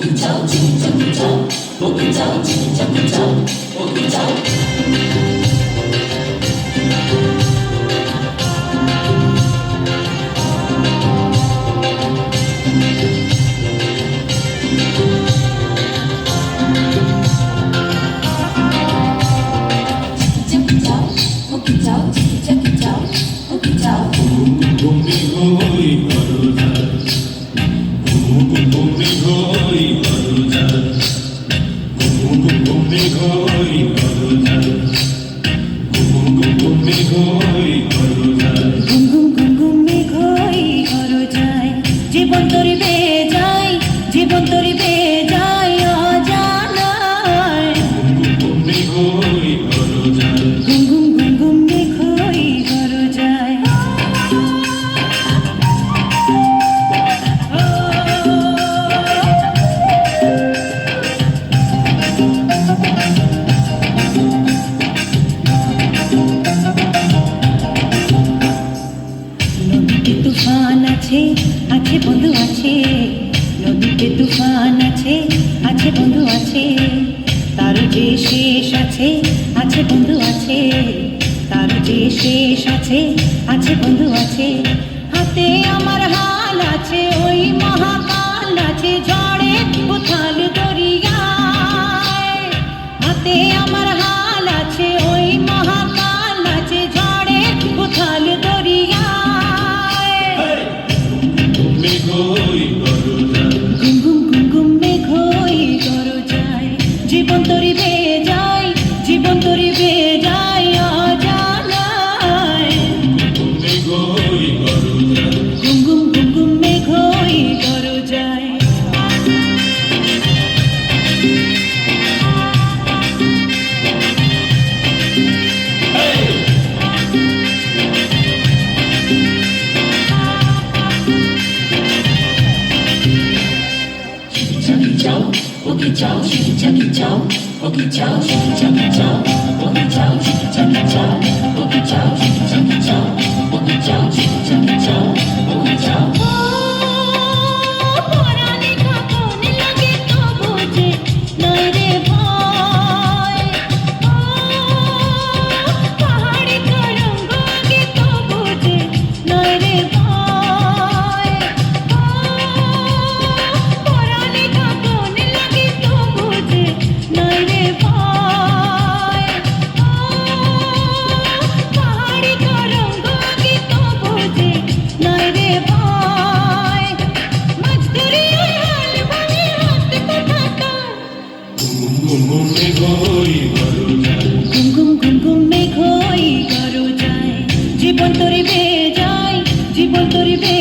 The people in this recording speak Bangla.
তুমি আছে আছে বন্ধু আছে। নদীতে তুফান আছে আছে বন্ধু আছে। তার যে শেষ আছে আছে বন্ধু আছে। তার যে শেষ আছে আছে বন্ধু আছে। হাতে আমার হাল আছে, ওই মহাকাল আছে, ঝড়ে Oki chao, shiki chaki chao. Oki chao, shiki chaki chao. Oki chao, shiki chaki chao. Oki chao, shiki chaki chao. 你矫情，你矫。জীবন তরি বে যায় জীবন তরি বে